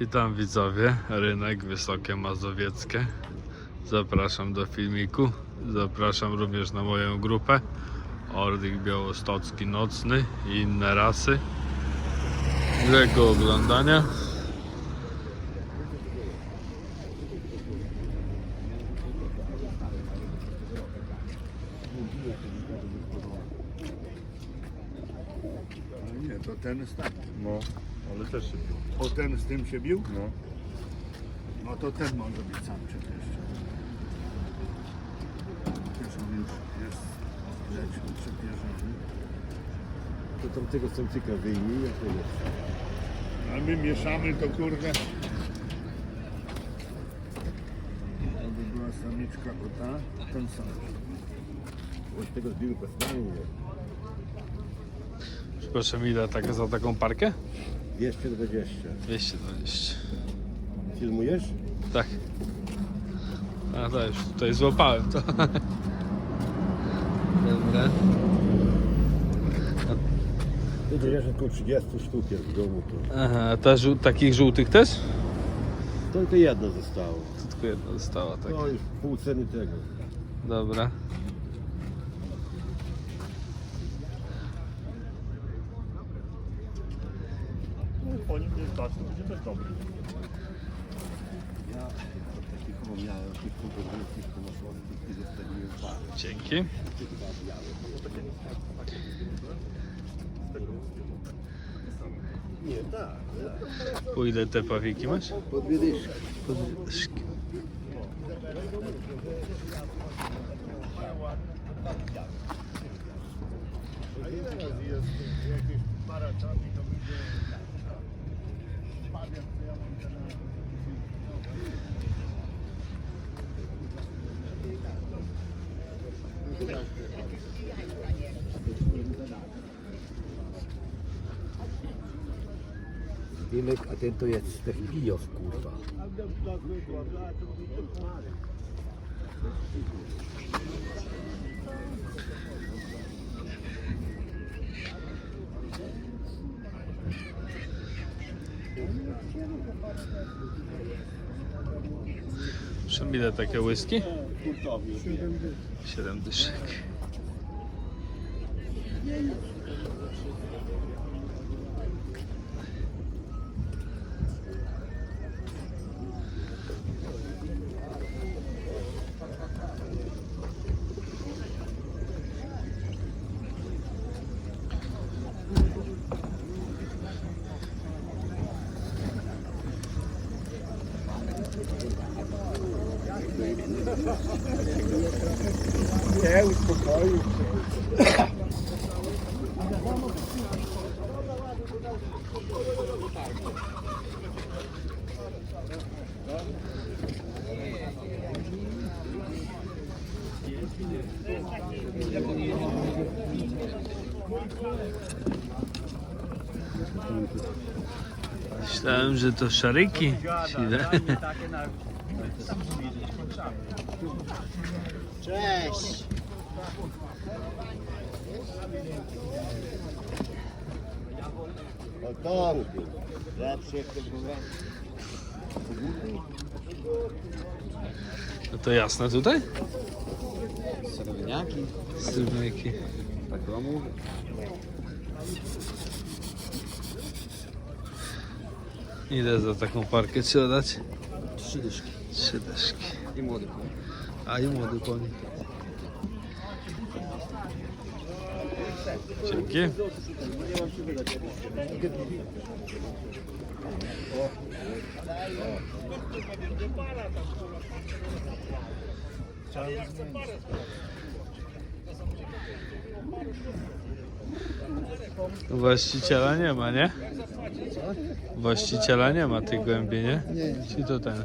Witam widzowie, rynek Wysokie Mazowieckie. Zapraszam do filmiku. Zapraszam również na moją grupę Orlik Białostocki Nocny i inne rasy. Miłego oglądania. Nie, to ten ale też się bił. O ten z tym się bił? No. No to ten może być samczyk jeszcze. Wiesz, on już jest lecił, przepierzony. To tam tego samczyka wyjmij, jak to jest. A my mieszamy to kurde. To by była samiczka o ta, ten sam. Od tego zbiły postanie. Przepraszam, ile tak za taką parkę? 220. 220. Filmujesz? Tak. A to już tutaj złapałem to. Dobra. Ty wiesz, około 30 sztuk jest w domu. To, Aha, a ta żół- takich żółtych też? to tylko jedno zostało. To tylko jedna została, tak. To już pół ceny tego. Dobra. Po nim nie stać, to będzie też dobry. Ja takich o miałem, tych kukurydzy, pomysłownych i zostawiłem parę. Dzięki. Nie, tak. Po ile te pawiki masz? Po dwie dyszki. Po dwie dyszki. Dymek, a ten to jest kurwa. Czym ile takie whisky? 7 dyszek. Myślałem, że to szaryki. Cześć! O. Lepszy jak to było. No to jasne tutaj? Srebrniaki. Srebrniki. Tak mówię. Ile za taką parkę trzeba dać? Trzy dyszki. Trzy dyszki. I młody koń. A i młody koń. Dzięki. Właściciela nie ma, nie? Właściciela nie ma tej głębi, nie? Nie. Czy to ten?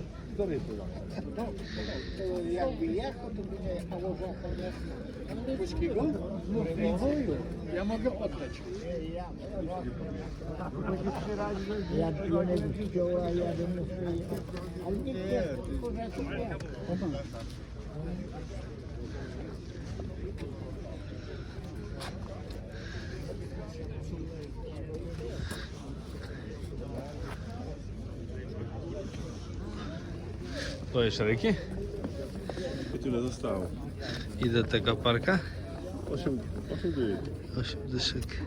Jakby jechał, to by nie jechało żocha, Polskiego? Ja mogę oddać. Ja bym widział, a ja bym musiał Ale nie chcę, tylko że to nie. To jest szeregi? I tyle zostało. Idę tego parka. 8, 8 dych. 8 dyszek.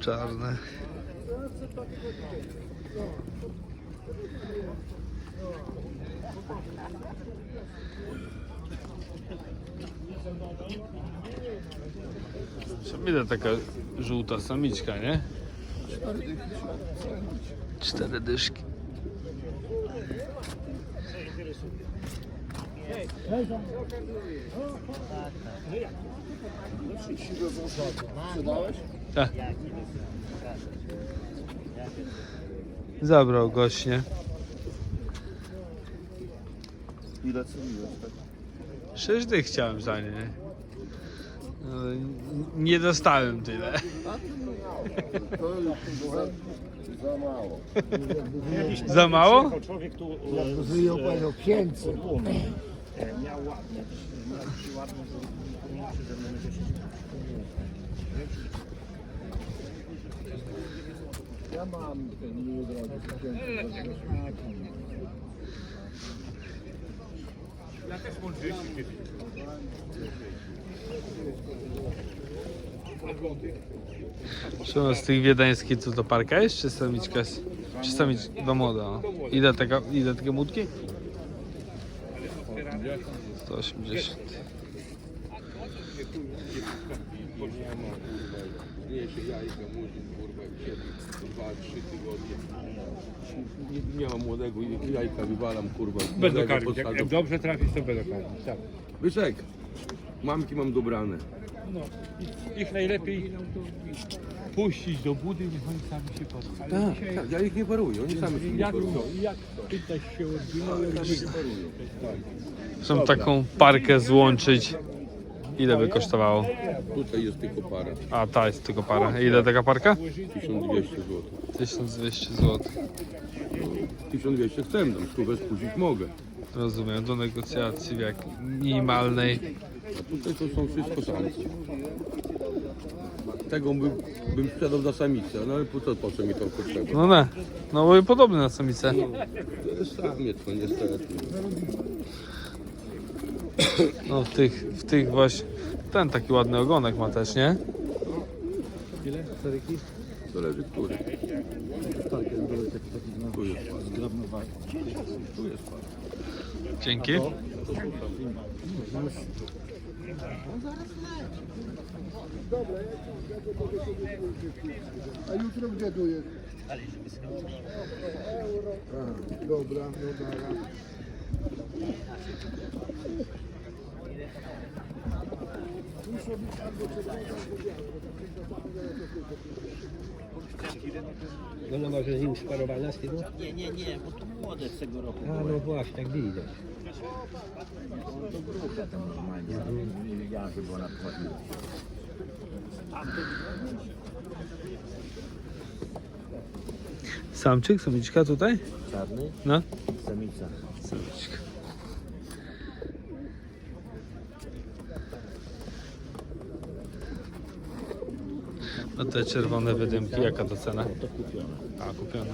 Czarne. Ile taka żółta samiczka, nie? Cztery dyszki. Sprzedałeś? Tak. Zabrał gość, nie? Ile ceniłeś? Tak? Sześć dych chciałem za nie. nie? Ale nie dostałem tyle. To już za, za mało. Za mało? Człowiek tu Jakby wyjął panią księdze. miał ładnie. Miał taki ładny, że pomniejszy, że będzie się Ja mam ten miły drogi księdze. Czy z tych wiedeńskich co to parka jest, czy samiczka jest? Czy samiczka? Do młoda. no. Ile taka, ile takie mutki? 180. Mniejsze jajka, murzyn, kurwa, siedzi dwa, trzy tygodnie. Nie, nie mam młodego i jajka wywalam, kurwa. Będę młodego karmić. Jak, jak dobrze trafisz, to będę karmić. Tak. Wysek, mamki mam dobrane. No, ich najlepiej puścić do budy, niech oni sami się podpalą. Tak, tak, ja ich nie paruję, oni sami się nie Jak parują. to? Jak to? Pytać się odwinął, jak Chcę taką parkę złączyć. Ile by kosztowało? Tutaj jest tylko para, A ta jest tylko para. Ile taka parka? 1200 zł. 1200 zł. 1200 chcę dam, stówę spuścić mogę. Rozumiem, do negocjacji w jak minimalnej. A tutaj to są wszystko samce. Tego bym, bym sprzedał za samicę, no ale po co, po co mi to potrzeba? No ne, no bo podobny na samicę. To jest samiec, no niestety. No w tych, w tych właśnie, ten taki ładny ogonek ma też, nie? Zależy który. Tu jest para. Tu jest para. Dzięki. A jutro gdzie tu jest? A, dobra, no dobra. No no może z nim sparowana z tyłu? Nie, nie, nie, bo to młode z tego roku. A no właśnie, tak widać. To grucha tam normalnie. Nie wiedziałem, że była nadkładna. Samczyk, samiczka tutaj? Czarny, No. samica. Samiczka. A te czerwone wydymki, jaka to cena? A, kupione.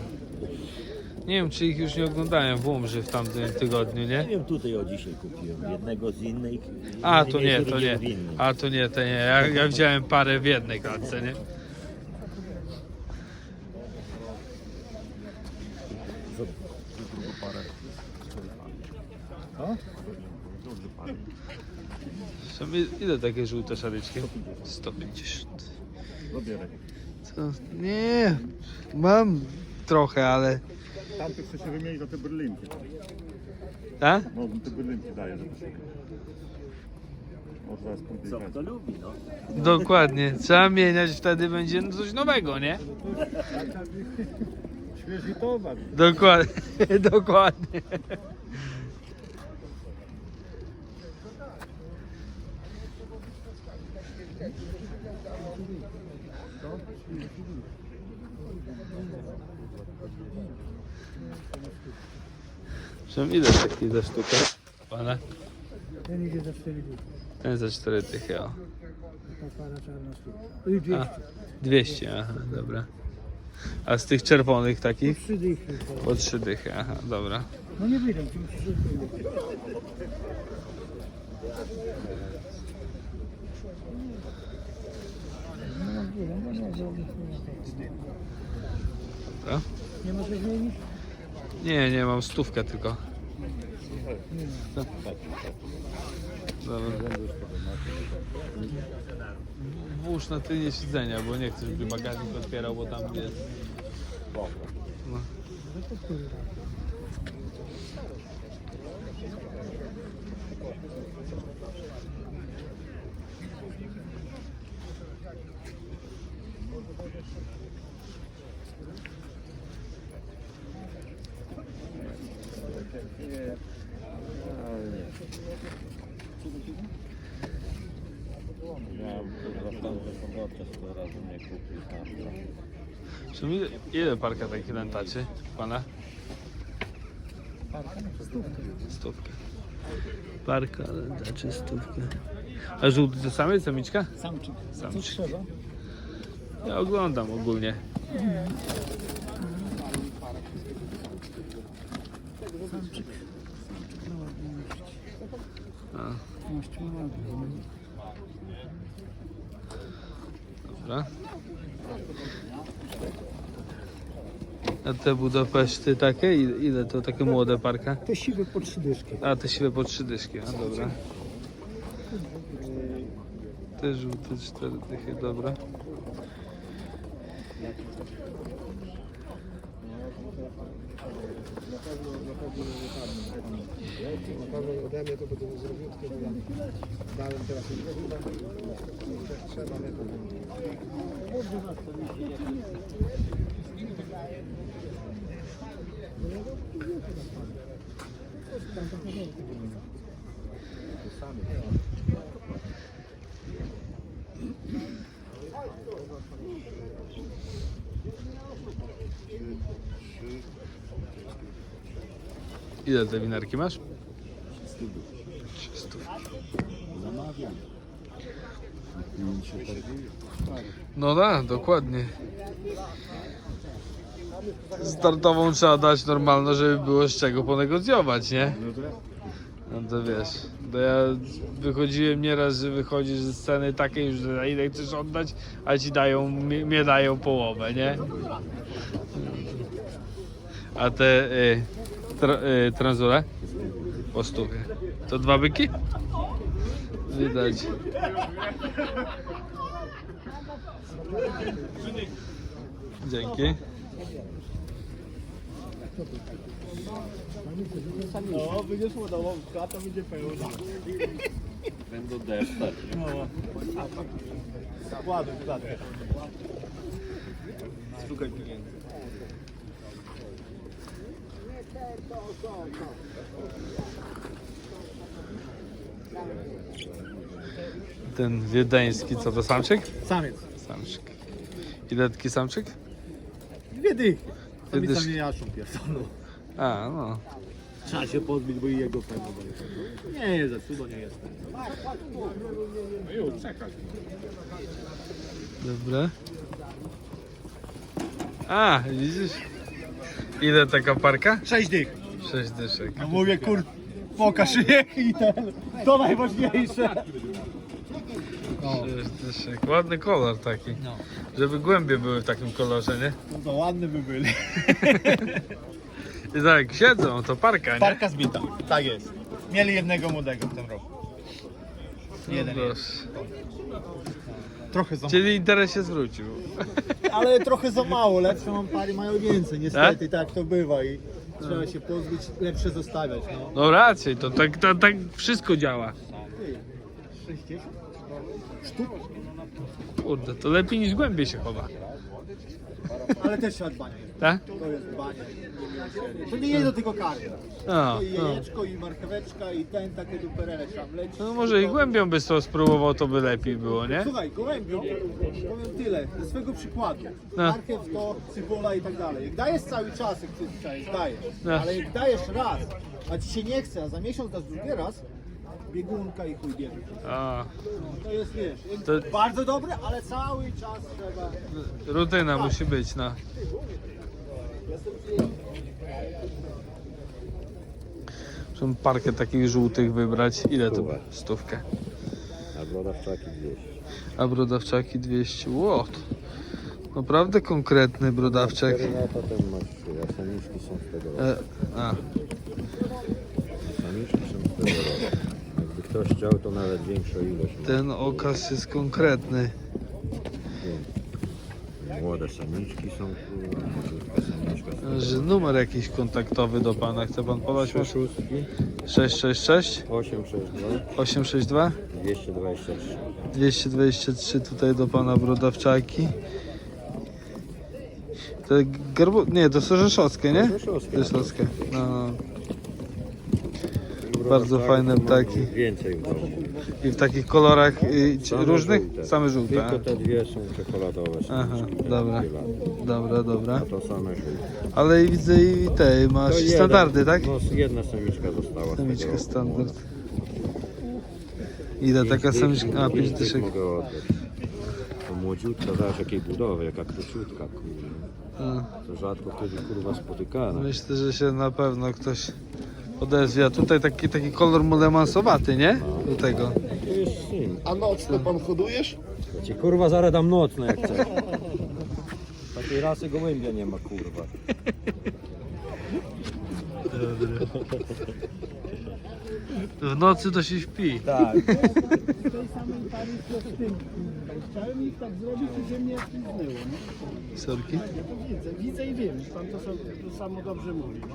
Nie wiem, czy ich już nie oglądałem w Łomży w tamtym tygodniu, nie? Nie wiem, tutaj o dzisiaj kupiłem. Jednego z innej. A, to nie, to nie. w. A, to nie, to nie. Ja, ja widziałem parę w jednej klatce, nie? Są, ile takie żółte szaryczki? 150. Co? Nie, mam trochę, ale... Tamty chce się wymienić za te berlinki. Tak? No, te berlinki daje, żeby się... Może pójdę i Co kto lubi, no. Dokładnie. Trzeba mieniać, wtedy będzie coś nowego, nie? Świeży towar. Dokładnie, dokładnie. Czym ile taki za sztukę? Pana? Ten idzie za 4 dni. Ten za 4 tychy, o. Ta para czarna sztuka. A, 200, aha, dobra. A z tych czerwonych takich? Trzy dychy. Po 3 dychy, aha, dobra. No nie wyjdą, tu muszę nie. Nie może zmienić? Nie, nie, mam stówkę tylko. Co? Dobra. Włóż na tylnie siedzenia, bo nie chcę, żeby bagażnik otwierał, bo tam jest. No. Ja zastąpię podczas to razu nie kupił tam. Czym ile, ile parka takich nętaczy, pana? Stówkę. Parka nętaczy stówkę. A żółty to samiec, samiczka? Samczyk. Samczyk. Ja oglądam ogólnie. Samczyk. A, Maść ma ładnie. dobra. A te Budapeszty takie? Ile, ile to takie młode parka? Te siwe po trzy dyszki. A te siwe po trzy dyszki, a dobra. Te żółte cztery dychy, dobra. Ode to zrobiutkie, bo ja dałem teraz trzeba Ile te winerki masz? No tak, dokładnie. Startową trzeba dać normalno, żeby było z czego ponegocjować, nie? No to wiesz, to ja wychodziłem nieraz, że wychodzisz ze sceny takiej, że ile chcesz oddać, a ci dają, mnie, dają połowę, nie? A te y, tra, y, tranzule? Po stówie. To dwa byki? Widać. Dzięki. No, będziesz ładował to będzie pełna. Będą deszczać. No. Ładuj, ładuj. Szukaj pieniędzy. Ten wiedeński, co to samczyk? Samiec. Samczyk. Ile taki samczyk? Dwie dychy. To mi Dwie tam dyszki. nie jaszą pierdolą. A, no. Trzeba się pozbyć, bo i jego pewno będzie. Nie jest za cudo, nie jest. Dobre. A, widzisz? Ile taka parka? Sześć dych. Sześć dyszek. No mówię, kur... Pokaż je i ten. To najważniejsze. Dyszek. Ładny kolor taki. Żeby głębie były w takim kolorze, nie? No to ładne by byli. I tak, siedzą, to parka, nie? Parka zbita. Tak jest. Mieli jednego młodego w tym roku. No Jeden proszę. jest. Trochę za Czyli interes się zwrócił. Ale trochę za mało, lepsze mam pary mają więcej, niestety tak, to bywa i trzeba się pozbyć, lepsze zostawiać, no. No raczej, to tak, to, tak wszystko działa. 60? Sztuk? Kurde, to lepiej niż głębiej się chowa. Ale też trzeba dbanie. Tak? To jest dbanie. To nie jedno tylko karmy. No, To i no. jajeczko, i marcheweczka, i ten takie duperele tam leci. no może i głębią by to spróbował, to by lepiej było, nie? Słuchaj, gołębią, powiem tyle, ze swego przykładu. No. Marchew to cybola i tak dalej. Jak dajesz cały czas, jak przyzwyczajesz, dajesz. No. Ale jak dajesz raz, a ci się nie chce, a za miesiąc dasz drugi raz, biegunka i chuj biegnie. A, To jest, wiesz, To- bardzo dobre, ale cały czas trzeba... rutyna musi być, no. Muszę parkę takich żółtych wybrać. Ile to? Stówę. Stówkę. A brodawczaki 200. A brodawczaki 200. Łot. Naprawdę konkretny brodawczak. 4 lata ten trzy, a samiczki są z tego roku. E, a, Samiczki są z tego roku. Ktoś chciał, to nawet większą ilość ma. ten okaz jest konkretny. Młode samiczki są, kurwa, młodziutka samiczka Że numer jakiś kontaktowy do pana. Chce pan podać? roku. Szóstki, 666 862, 862 223. 223 tutaj do pana brodawczaki. To garbu... Nie, to są rzeszowskie, nie? Rzeszowskie. Rzeszowskie. No, no. Bardzo fajne to mam ptaki. Więcej w domu. I w takich kolorach y, ci- Same różnych? żółte. Same żółte. Tylko te dwie są czekoladowe. Aha, samiczki, dobra. Dobra, dobra. To same żółte. Ale i widzę i te, masz To jeden- standardy, tak? No, jedna samiczka została z Samiczka standard. Ile taka Pięć samiczka? A, pięć 5 dych dyszek. mogę oddać. To młodziutka, zobacz jakiej budowy, jaka króciutka, kurwa. A. To rzadko kiedy kurwa spotykane. Myślę, że się na pewno ktoś odezwie. A tutaj taki, taki kolor molemansowaty, nie? Do tego. A nocne pan hodujesz? Ci kurwa zaraz dam nocne jak chcesz. Takiej rasy gołębia nie ma kurwa. W nocy to się śpi. Tak. tej samej pary co w tym. Chciałem ich tak zrobić, że mnie wcisnęło. No. Sorki. Ja to widzę, widzę i wiem. Pan to, sam- to samo dobrze mówi. No.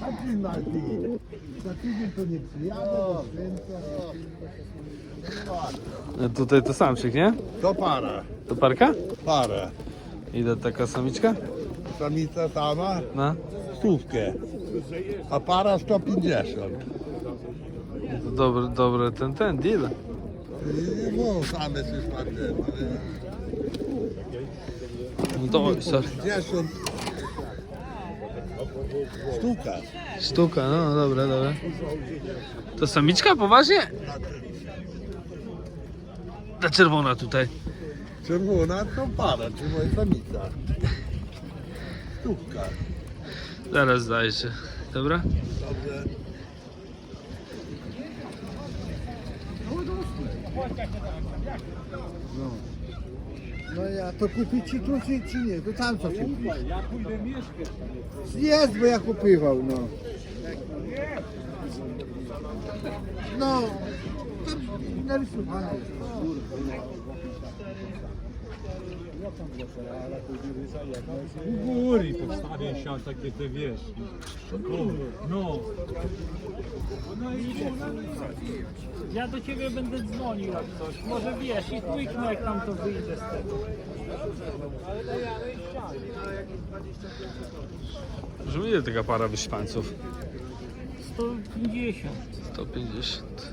A ty na ty. Za tydzień to nie przyjadę, do tutaj to samczyk, nie? To para. To parka? Para. Ile taka samiczka? Samica sama No. stówkę. A para 150. To dobry, dobry ten, ten deal. No, same się spadły. No to sorry. 50. Sztuka. Sztuka, no dobra, dobra. To samiczka, poważnie? Ta czerwona tutaj. Czerwona to para, czy moja samica. Stówka. Zaraz zajrzę. Dobra? No ja to kupić ci tu czy, czy nie? To tam co kupić? Ja pójdę mieszkać. Jest, bo ja kupywał, no. No, to narysowane. U góry postawię się takie te wiesz. No, no. Ja do ciebie będę dzwonił jak coś. Może wiesz i kliknę jak tam to wyjdzie z tego. Że ile taka para wyśpańców? 150. 150.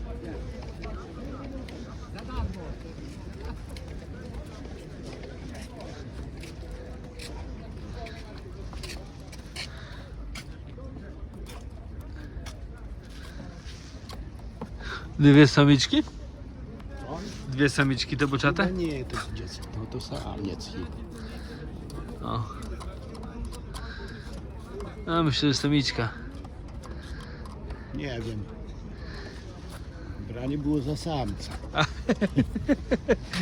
Dwie samiczki? Dwie samiczki to boczate? Nie, to jest dziecko, no to samiec. O. A myślę, że samiczka. Nie wiem. Branie było za samca.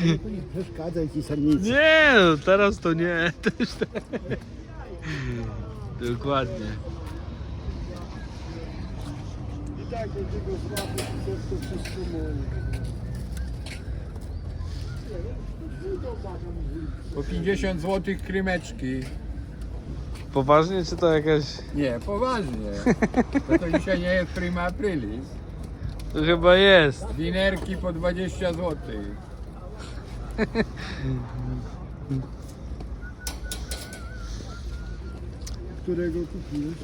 Nie przeszkadza ci samicy. Nie, no teraz to nie. Tak. Dokładnie. I tak do tego złapać, to wszystko Po 50 zł krymeczki. Poważnie, czy to jakaś... Nie, poważnie. To, to dzisiaj nie jest prima aprilis. To chyba jest. Winerki po 20 zł. Którego kupiłeś?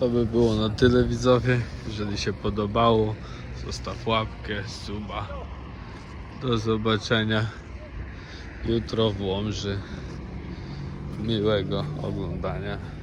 To by było na tyle widzowie. Jeżeli się podobało, zostaw łapkę, suba. Do zobaczenia jutro w Łomży. Miłego oglądania.